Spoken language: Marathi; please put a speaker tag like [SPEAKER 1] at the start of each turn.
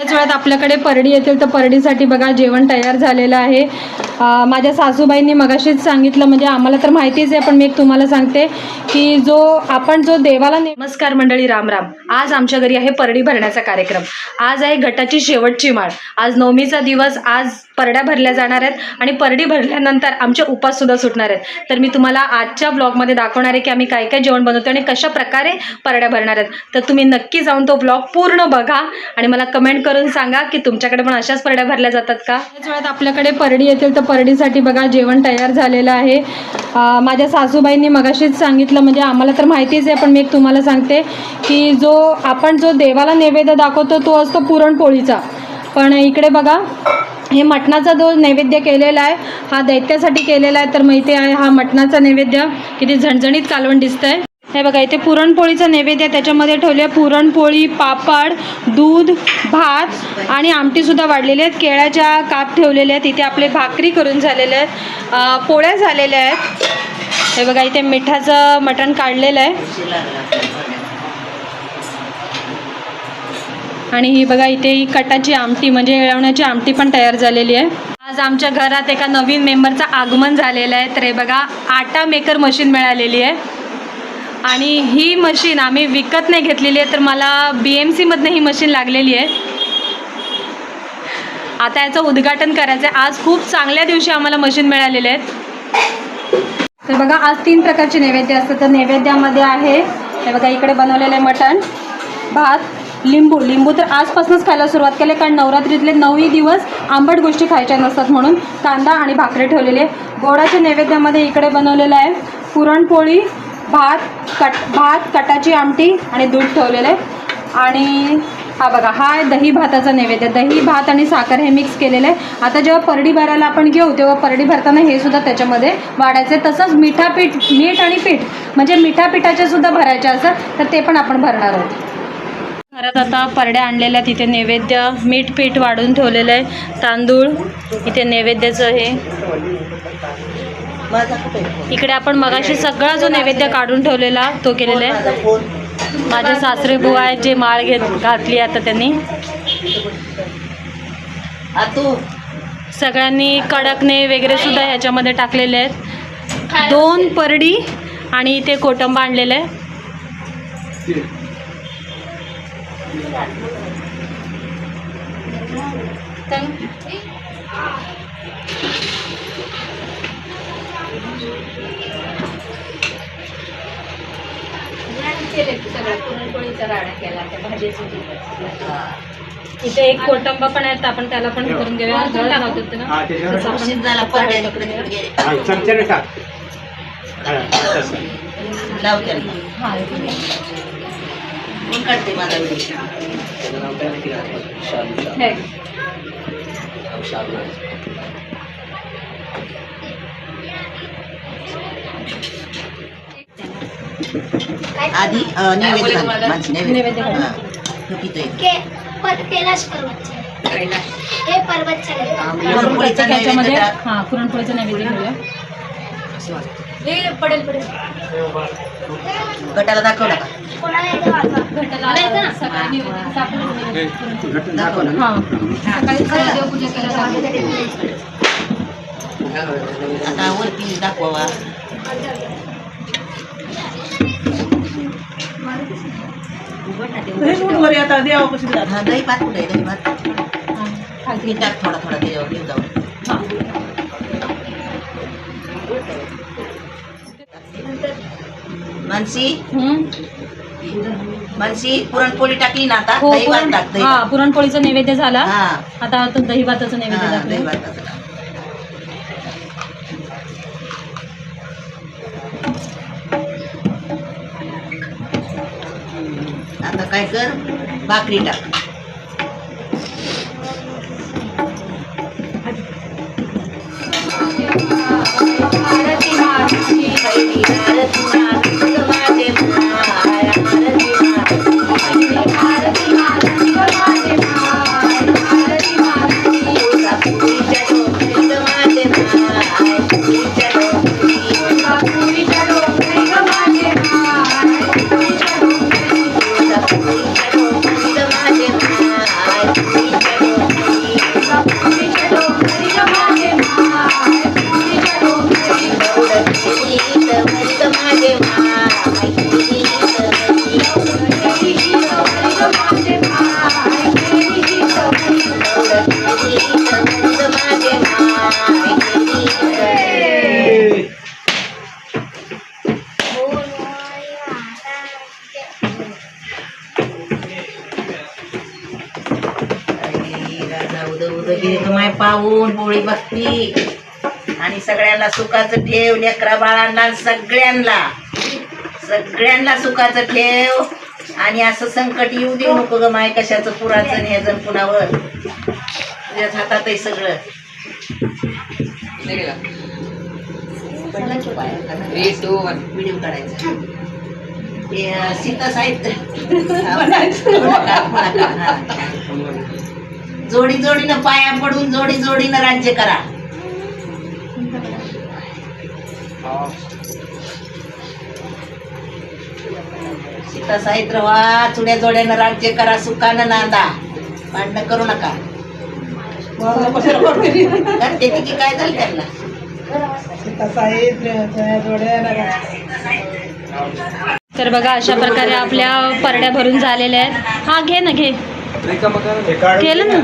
[SPEAKER 1] थोड्याच वेळात आपल्याकडे परडी येतील तर परडीसाठी बघा जेवण तयार झालेलं आहे. माझ्या सासूबाईंनी मगाशीच सांगितलं म्हणजे आम्हाला तर माहितीच आहे पण मी एक तुम्हाला सांगते की जो आपण जो देवाला नमस्कार मंडळी राम राम. आज आमच्या घरी आहे परडी भरण्याचा कार्यक्रम. आज आहे घटाची शेवटची माळ. आज नवमीचा दिवस आज परड्या भरल्या जाणार आहेत आणि परडी भरल्यानंतर आमचे उपास सुद्धा सुटणार आहेत. तर मी तुम्हाला आजच्या ब्लॉगमध्ये दाखवणार आहे की आम्ही काय काय जेवण बनवतो आणि कशा प्रकारे परड्या भरणार आहेत. तर तुम्ही नक्की जाऊन तो ब्लॉग पूर्ण बघा आणि मला कमेंट करून सांगा की तुमच्याकडे पण अशाच परड्या भरल्या जातात का? त्याच वेळात आपल्याकडे परडी येतील तर परडीसाठी बघा जेवण तयार झालेलं आहे. माझ्या सासूबाईंनी मगाशीच सांगितलं म्हणजे आम्हाला तर माहितीच आहे पण मी एक तुम्हाला सांगते की जो आपण जो देवाला नैवेद्य दाखवतो तो असतो पुरणपोळीचा. पण इकडे बघा हे मटणाचा जो नैवेद्य केलेला आहे हा दैत्यासाठी केलेला आहे तर माहिती आहे हा मटणाचा नैवेद्य. किती झणझणीत कालवण दिसतंय. हे बघा इथे पुरणपोळीचा नैवेद्य त्याच्यामध्ये ठेवले आहे पुरणपोळी पापड दूध भात आणि आमटीसुद्धा वाढलेली आहेत. केळ्याच्या काप ठेवलेले आहेत. इथे आपले भाकरी करून झालेले आहेत. पोळ्या झालेल्या आहेत. हे बघा इथे मिठाचं मटण काढलेलं आहे. आणि ही बघा इथे ही कटाची आमटी म्हणजे येळवण्याची आमटी पण तयार झालेली आहे. आज आमच्या घरात एका नवीन मेंबरचं आगमन झालेलं आहे. तर हे बघा आटा मेकर मशीन मिळालेली आहे. आणि ही मशीन आम्ही विकत नाही घेतलेली आहे तर मला बी एम सीमधनं ही मशीन लागलेली आहे. आता याचं उद्घाटन करायचं आहे. आज खूप चांगल्या दिवशी आम्हाला मशीन मिळालेले आहेत तर बघा आज तीन प्रकारचे नैवेद्य असतात. तर नैवेद्यामध्ये आहे हे बघा इकडे बनवलेलं आहे मटण भात लिंबू. लिंबू तर आजपासूनच खायला सुरुवात केली कारण नवरात्रीतले नऊही दिवस आंबट गोष्टी खायच्या नसतात म्हणून कांदा आणि भाकरी ठेवलेले गोडाच्या नैवेद्यामध्ये इकडे बनवलेलं आहे पुरणपोळी भात कट भात कटाची आमटी आणि दूध ठेवलेलं. आहे आणि हा बघा हा दही भाताचा नैवेद्य. दही भात आणि साखर हे मिक्स केलेलं. आहे आता जेव्हा परडी भरायला आपण घेऊ तेव्हा परडी भरताना हे सुद्धा त्याच्यामध्ये वाढायचं. आहे तसंच मिठापीठ मीठ आणि पीठ म्हणजे मिठापिठाचे सुद्धा भरायचे असतात तर ते पण आपण भरणार आहोत. घरात आता परड्या आणलेल्या आहेत नैवेद्य मीठ पीठ वाढून ठेवलेलं आहे. तांदूळ इथे नैवेद्याचं हे. इकडे आपण मगाशी सगळा जो नैवेद्य काढून ठेवलेला तो केलेला आहे. माझे सासरे बुवा आहेत जे माळ घेत घातली आता त्यांनी.
[SPEAKER 2] तू
[SPEAKER 1] सगळ्यांनी कडकने वगैरे सुद्धा ह्याच्यामध्ये टाकलेले आहेत. दोन परडी आणि इथे कोटंब आणलेलं आहे. इथे एक कोटंबा पण आहेत आपण त्याला पण करून घेऊया ना
[SPEAKER 3] हा,
[SPEAKER 1] तसं आपण.
[SPEAKER 3] हा, चमच्याने टाक हा.
[SPEAKER 2] लाव.
[SPEAKER 1] हा.
[SPEAKER 2] कोण काढते?
[SPEAKER 1] हे.
[SPEAKER 2] आधी अं, नैवेद्य घाल. माणसं नैवेद्य.
[SPEAKER 1] नैवेद्य घाल.
[SPEAKER 2] हा. तू पितोय.
[SPEAKER 4] के पर कैलाश पर्वतचे हे। पर्वत चढले
[SPEAKER 2] पुरणपोळीचा
[SPEAKER 1] पुरणपोळीचं ह्याच्यामध्ये?
[SPEAKER 2] नैवेद्य टाक.
[SPEAKER 1] हा पुरणपोळीचं नैवेद्य घेऊया
[SPEAKER 2] असं वाटतं.
[SPEAKER 1] हे पडेल पडेल।
[SPEAKER 2] गटाला दाखवला का
[SPEAKER 4] कोणाला येतं वाजवा?
[SPEAKER 1] घटाला देवपूजा केल्या जाते.
[SPEAKER 2] आता वरती दाखवा हा दही भात कुठे दही भात
[SPEAKER 1] हा, खाली.
[SPEAKER 2] टाक थोडा थोडा त्याच्यावर घेऊन जाऊ. मानसी पुरणपोळी टाकली ना आता
[SPEAKER 1] हो
[SPEAKER 2] दही भात
[SPEAKER 1] पुरण
[SPEAKER 2] टाक दही
[SPEAKER 1] हा
[SPEAKER 2] भात.
[SPEAKER 1] पुरणपोळीचा नैवेद्य झाला
[SPEAKER 2] हा
[SPEAKER 1] आता आता दही भाताचं नैवेद्य
[SPEAKER 2] हा, दही टाक. काय कर भाकरी टाक. माझे उद गेली माय पाहून पोळी बघती आणि सगळ्यांना सुखाचं ठेव लेकरा बाळांना सगळ्यांना सगळ्यांना सुखाचं ठेव आणि असं संकट येऊ देऊ नको ग माय कशाचं पुराचं नियोजन पुन्हावर तुझ्याच हातात आहे सगळं व्हिडिओ काढायचा सीता साहित्य जोडी जोडीनं पाया पडून जोडी जोडीनं राज्य करा. सीता साहित्य वा चुड्या जोड्यानं राज्य करा सुखानं नांदा. भांडणं करू नका. करते की काय झालं त्यांना?
[SPEAKER 1] तर बघा अशा प्रकारे आपल्या परड्या भरून झालेल्या आहेत. हा घे ना घे. केलं ना?